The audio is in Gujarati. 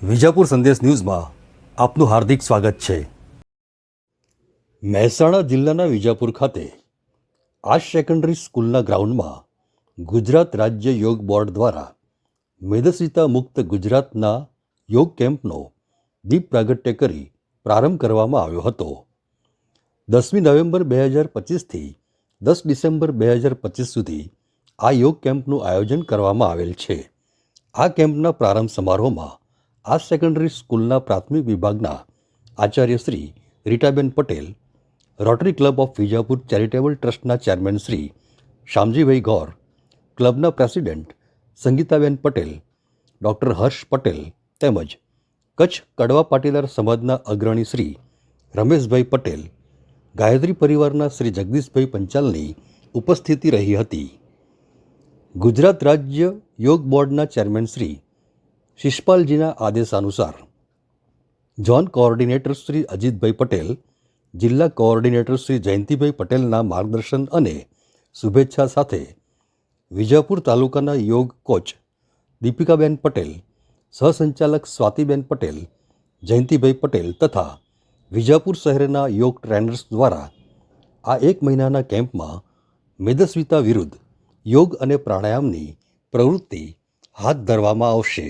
વિજાપુર સંદેશ ન્યૂઝમાં આપનું હાર્દિક સ્વાગત છે. મહેસાણા જિલ્લાના વિજાપુર ખાતે આર્ટ સેકન્ડરી સ્કૂલના ગ્રાઉન્ડમાં ગુજરાત રાજ્ય યોગ બોર્ડ દ્વારા મેદસ્વીતા મુક્ત ગુજરાતના યોગ કેમ્પનો દીપ પ્રાગટ્ય કરી પ્રારંભ કરવામાં આવ્યો હતો. દસમી નવેમ્બર બે હજાર પચીસથી દસ ડિસેમ્બર બે હજાર પચીસ સુધી આ યોગ કેમ્પનું આયોજન કરવામાં આવેલ છે. આ કેમ્પના પ્રારંભ સમારોહમાં આ સેકન્ડરી સ્કૂલના પ્રાથમિક વિભાગના Acharya Shri Ritaben Patel, rotary club of Vijapur charitable ટ્રસ્ટના ચેરમેન શ્રી શામજીભાઈ ગૌર, ક્લબના પ્રેસિડેન્ટ સંગીતાબેન પટેલ, ડૉક્ટર હર્ષ પટેલ તેમજ કચ્છ કડવા પાટીદાર સમાજના અગ્રણી શ્રી રમેશભાઈ પટેલ, ગાયત્રી પરિવારના શ્રી જગદીશભાઈ પંચાલની ઉપસ્થિતિ રહી હતી. ગુજરાત રાજ્ય યોગ બોર્ડના ચેરમેન શ્રી શિષપાલજીના આદેશાનુસાર ઝોન કોઓર્ડિનેટર શ્રી અજીતભાઈ પટેલ, જિલ્લા કોઓર્ડિનેટર શ્રી જયંતિભાઈ પટેલના માર્ગદર્શન અને શુભેચ્છા સાથે વિજાપુર તાલુકાના યોગ કોચ દીપિકાબેન પટેલ, સહસંચાલક સ્વાતિબેન પટેલ, જયંતિભાઈ પટેલ તથા વિજાપુર શહેરના યોગ ટ્રેનર્સ દ્વારા આ એક મહિનાના કેમ્પમાં મેદસ્વીતા વિરુદ્ધ યોગ અને પ્રાણાયામની પ્રવૃત્તિ હાથ ધરવામાં આવશે.